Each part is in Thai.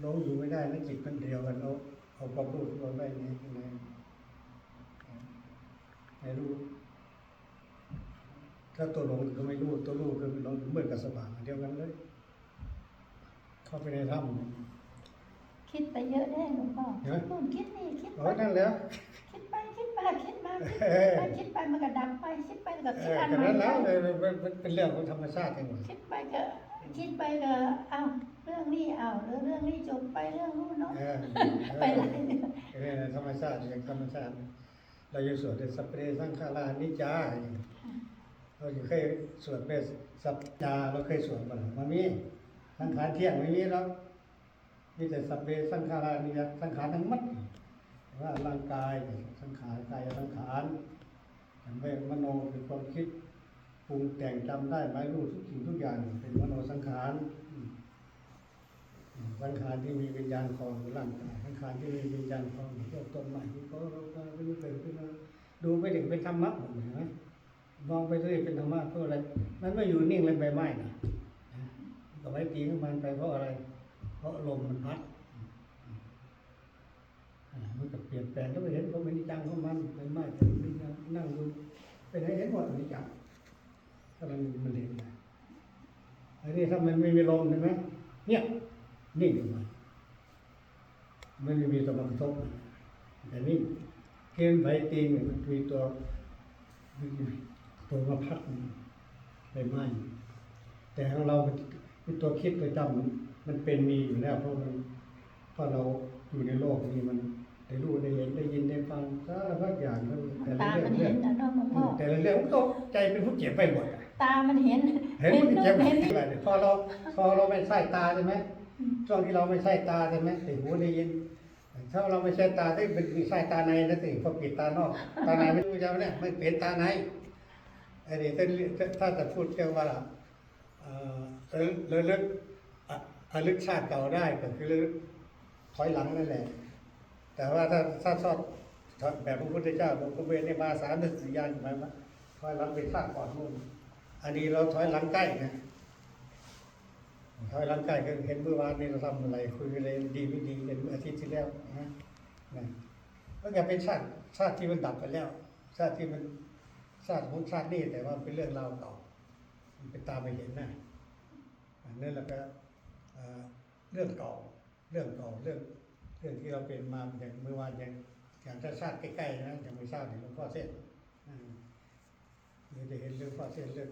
หลงอยู่ไม่ได้นะจิตมันเดียวกันเอาเอาความรู้ตัวไว้ในในในรู้ถ้าตัวหลงก็ไม่รู้ตัวรู้ก็ไม่หลงเหมือนกับสว่างอันเดียวกันเลย เข้าไปในถ้ำคิดไปเยอะแน่หลวงพ่อเยอะนู่นคิดนี่คิดโอ้ไปยนั่นแหล้วคิดไปคิดมาคิดมาคิดเออไปคิดไปมันก็ดับไปคิดไปมันก็เอคิดออันแต่ใหม่นั้นแล้วเลยมันมันเป็นเรื่องของธรรมชาติเองหมดคิดไปก็ คิดไปก็เอ้าเรื่องนี้เอ้าเรื่องเรื่องนี้จบไปเรื่องนู้นเนาะ เออไปหลายเนี่ยเออธรรมชาติอย่างธรรมชาติเราอยู่สวดในสัพเพสังขารานิจจาอย่างนี้เราอยู่เคยสวดเป็นสัปดาห์เราเคยสวดมามันมีสังขารเที่ยงไม่มีแล้วมีแต่สัพเพสังขารานิจจาสังขารทั้งหมดว่าร่างกายสังขารกายสังขารทำให้มโนเป็นความคิดป รุงแต่งจำได้ไหมรู้ทุกสิ่งทุกอย่างเป็นมโนสังขารสังขารที่มีวิญญาณครองร่างกายสังขารที่มีวิญญาณครองพวกต้นไม้ที่เขาเราก็ไม่รู้เป็นขึ้นมาดูไปถึงเป็นธรรมะหมดเลยนะมมองไปเรื่อยเป็นธรรมะเพราะอะไร มันไม่อยู่นิ่งเลยใบไม้นะก็ไว้ตีของมันไปเพราะอะไร เพราะลมมันพัดมันก็เปลี่ยนแปลงก็ไปเห็นเขาเป็นนิจังของมันใบไม้เป็นนิจังนั่งดูเป็นให้เห็นหมดนิจจัง ถ้ามันมันเห็นนะอันนี้ถ้ามันไม่มีลมใช่ไหมเนี่ยนิ่งออกมามันไม่มีตัวมากระทบแต่นี่เกมใบตีนเนี่ยมันมีตัวตัวมาพัดใบไม้แต่ของเรามันเป็นตัวคิดตัวจำมันมันเป็นมีอยู่แล้วเพราะมันเพราะเราอยู่ในโลกนี้มันได้รู้ได้เห็นได้ยินได้ฟังสารพัดอย่างมันแต่ละตาเรื่อมังนเรื่เห็องนนะเนาะหลวงพ่อแต่ละเรื่องมันก็ใจเป็นผู้เจ็บไปหมดอะตามันเห็นเห็นผู้นู่เจ็บนไปเห็นหมดพอเราพอเราไม่ใส่ตาใช่ไหมช่วงที่เราไม่ใส่ตาใช่ไหมแต่หูได้ยินถ้าเราไม่ใช่ตาที่เป็นใส่ตาในนะสิพอปิดตานอก ตาในไม่รู้จะเนี่ยไม่เป็นตาในไอ้นี่ถ้าถ้าจะพูดเกี่ยวว่าเอ่อระลึกอะระลึกชาติเก่าได้ก็คือระลึกถอยหลังนั่นแหละ แต่ว่าถ้าถ้าชอบแบบพระพุทธเจ้าบอกเวในมาสามนึกสัญญาณหมายว่าถอยหลังไปชาติก่อนนู่น อันนี้เราถอยหลังใกล้นะถอยหลังใกล้ก็เห็นเมื่อวานนี้เราทำอะไรคุยอะไรดีไม่ดีเห็นเมื่ออาทิตย์ที่แล้วนะนะก็จะเป็นชาติชาติที่มันดับไปแล้ว ชาติที่มันชาติของชาตินี้แต่ว่าเป็นเรื่องราวเก่ามันเป็นตามไปเห็นนะนนั้นแล้วก็เรื่องเก่าเรื่องเก่าเรื่องเรื่องที่เราเป็นมาอย่างเมื่อวานอย่างอย่างชาติใกล้ๆนะอย่างไม่ทราบถึงหลวงพ่อเส้นอืม เราจะเห็นเรื่องพ่อเส้นเรื่อง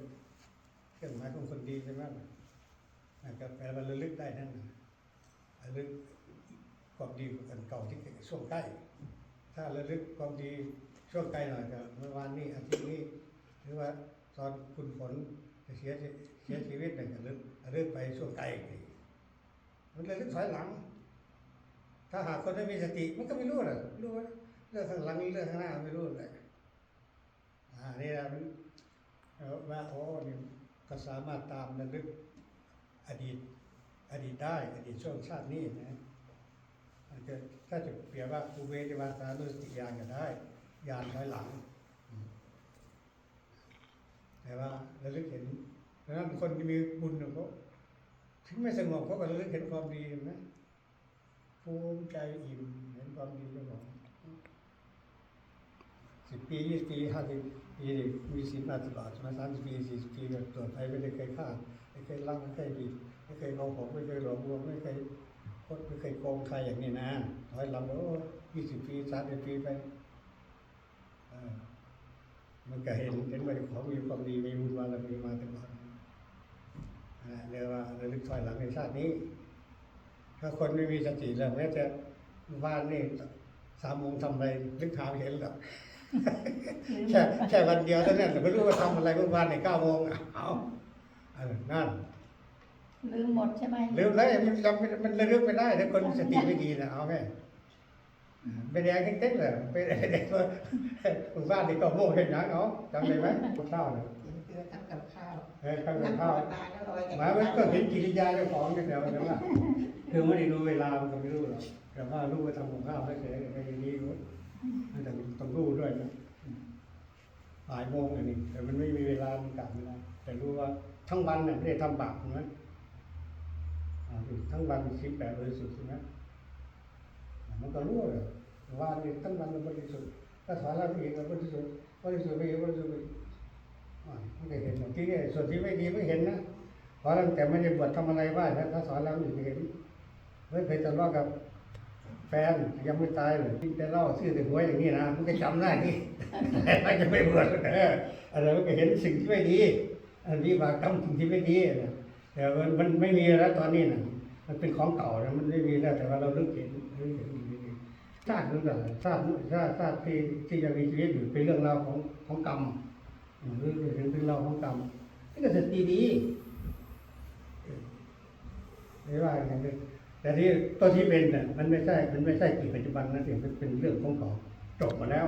เครื่องหมายของคนดีใช่ไหมนะครับแปลว่าระลึกได้นั่นระลึกความดีอันเก่าที่ช่วงใกล้ ถ้าระลึกความดีช่วงใกล้หน่อยก็เมื่อวานนี้อาทิตย์นี้หรือว่าตอนคุณฝนเสียเสียชีวิตเนี่ยก็ระลึกระลึกไปช่วงใกล้อีกมันระลึกถอยหลัง ถ้าหากคนไม่มีสติมันก็ไม่รู้หรอกรู้ว่าเรื่องข้างหลังเรื่องข้างหน้าไม่รู้เลยอ่านี่นะมันเอ่อ ว่าโอ้นี่ก็สามารถตามระลึกอดีต อดีตได้ อดีตช่วงชาตินี้นะอาจจะถ้าจะเปรียบว่าอุเวทิวาสานุสติญาณก็ได้ญาณถอยหลัง แต่ว่าระลึกเห็นเพราะนั้นคนที่มีบุญเนี่ยเขาถึงไม่สงบเขาก็ระลึกเห็นความดีนไหมภูมิใจอิ่มเห็นความดีของผม สิบปียี่สิบปีห้าสิบปีนี่มีสิบห้าสิบบาทใช่ไหมสามสิบปีสี่สิบปีก็ตรวจไปไม่ได้เคยฆ่าไม่เคยลักไม่เคยผิดไม่เคยเอาของไม่เคยหลอกลวงไม่เคยคดไม่เคยโกงใครอย่างนี้นะถอยหลังโอ้ยี่สิบปีสามสิบปีไปมันก็เห็นเห็นว่าของมีความดีมีบุญบารมีมาตลอดอ่าเรียกว่าระลึกถอยหลังในชาตินี้ ถ้าคนไม่มีสติแล้วแม้จะว่านนี่สามโมงทำอะไรนึกหามเห็นหรอก แค่แค่วันเดียวเท่านั้นแต่ไม่รู้ว่าทำอะไรเมื่อวานในเก้าโมงอะเอาเออนั่นลืมหมดใช่ไหมลืมแล้วมันจำไม่มันระลึกไม่ได้ถ้าคนสติไม่ดีนะเอาแม่ไปแดงเต็กๆเลยไปแดงว่าเมื่อวานในเก้าโมงเห็นยังเอาจำได้ไหมข้าวเนี่ยเพื่อทำกับข้าวเออข้าวนั่งข้าวภาวนาแล้วลอยหมายมันก็เห็นกิริยาเจ้าของกันแต่ว่าแต่ว่าคือไม่ได้รู้เวลามันก็ไม่รู้หรอกแต่ว่ารู้ว่าทำของข้าวไม่เฉยๆไม่อย่างนี้รู้ แต่ต้องรู้ด้วยนะบ่ายโมงอันนี้แต่มันไม่มีเวลามันกลับไม่ได้แต่รู้ว่าทั้งวันเนี่ยไม่ได้ทำบาปนะอ่าทั้งวันสิบแปดบริสุทธิ์ใช่ไหมมันก็รู้เลยว่านี่ทั้งวันมันบริสุทธิ์ถ้าสอนเราอีกก็บริสุทธิ์บริสุทธิ์ไปอีกบริสุทธิ์ไปอีกอ่ามันก็เห็นหมดที่นี่ส่วนที่ไม่ดีไม่เห็นนะขอเราแต่ไม่ได้บวชทำอะไรบ้างนะถ้าสอนเราอีกเห็นไม่เคยทะเลาะกับ แฟนยังไม่ตายเลยกินแต่เหล้าซื้อแต่หวยอย่างนี้นะมันก็จำได้ที่มันจะไม่บวชเอออะไรมันก็เห็นสิ่งที่ไม่ดีอันนี้บากทำสิ่งที่ไม่ดีนะแต่มันมันไม่มีแล้วตอนนี้นะมันเป็นของเก่านะมันไม่มีแล้วแต่ว่าเราเลิกเห็นเลิกเห็นดีๆชาตินึงก็ชาติชาติชาติที่ที่ยังมีชีวิตอยู่เป็นเรื่องราวของของกรรมอืมเรื่องเป็นเรื่องราวของกรรมนี่ก็สติดีไม่ว่าอย่างนี้ แต่ที่ตัวที่เป็นเนี่ยมันไม่ใช่ มันไม่ใช่กี่ปัจจุบันนะสิมันเป็นเรื่องของเขาจบมาแล้ว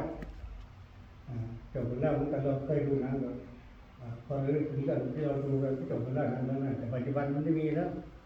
จบมาแล้วมันก็เราเคยดูหนะเราอ่าพอเรื่องถึงเรื่องที่เราดูกันก็จบมาแล้วนะนั่นนะแต่ปัจจุบันมันไม่มีแล้ว